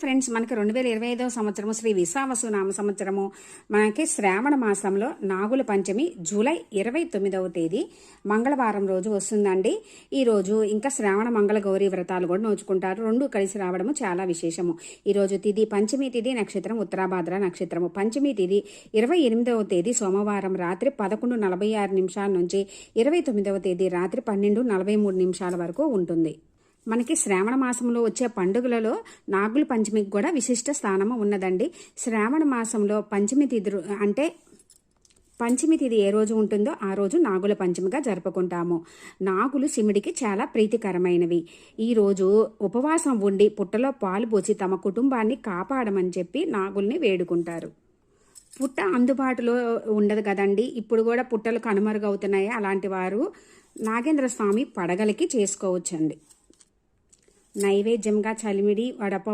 Friends మనకి రెండు వేల ఇరవై ఐదవ సంవత్సరము శ్రీ విశావసు నామ సంవత్సరము. మనకి శ్రావణ మాసంలో నాగుల పంచమి జూలై ఇరవై తొమ్మిదవ తేదీ మంగళవారం రోజు వస్తుందండి. ఈరోజు ఇంకా శ్రావణ మంగళ గౌరీ వ్రతాలు కూడా నోచుకుంటారు. రెండు కలిసి రావడము చాలా విశేషము. ఈ రోజు తిథి పంచమి తిథి నక్షత్రం ఉత్తరాభాద్ర నక్షత్రము. పంచమి తిథి ఇరవై ఎనిమిదవ తేదీ సోమవారం రాత్రి పదకొండు నలభై ఆరు నిమిషాల నుంచి ఇరవై తొమ్మిదవ తేదీ రాత్రి పన్నెండు నలభై మూడు నిమిషాల వరకు ఉంటుంది. మనకి శ్రావణ మాసంలో వచ్చే పండుగలలో నాగుల పంచమికి కూడా విశిష్ట స్థానము ఉన్నదండి. శ్రావణ మాసంలో పంచమి తిథి అంటే పంచమి తిథి ఏ రోజు ఉంటుందో ఆ రోజు నాగుల పంచమిగా జరుపుకుంటాము. నాగులు శివుడికి చాలా ప్రీతికరమైనవి. ఈరోజు ఉపవాసం ఉండి పుట్టలో పాలు పోసి తమ కుటుంబాన్ని కాపాడమని చెప్పి నాగుల్ని వేడుకుంటారు. పుట్ట అందుబాటులో ఉండదు కదండి. ఇప్పుడు కూడా పుట్టలు కనుమరుగవుతున్నాయి. అలాంటి వారు నాగేంద్ర స్వామి పడగలికి చేసుకోవచ్చండి. నైవేద్యంగా చలిమిడి వడపప్పు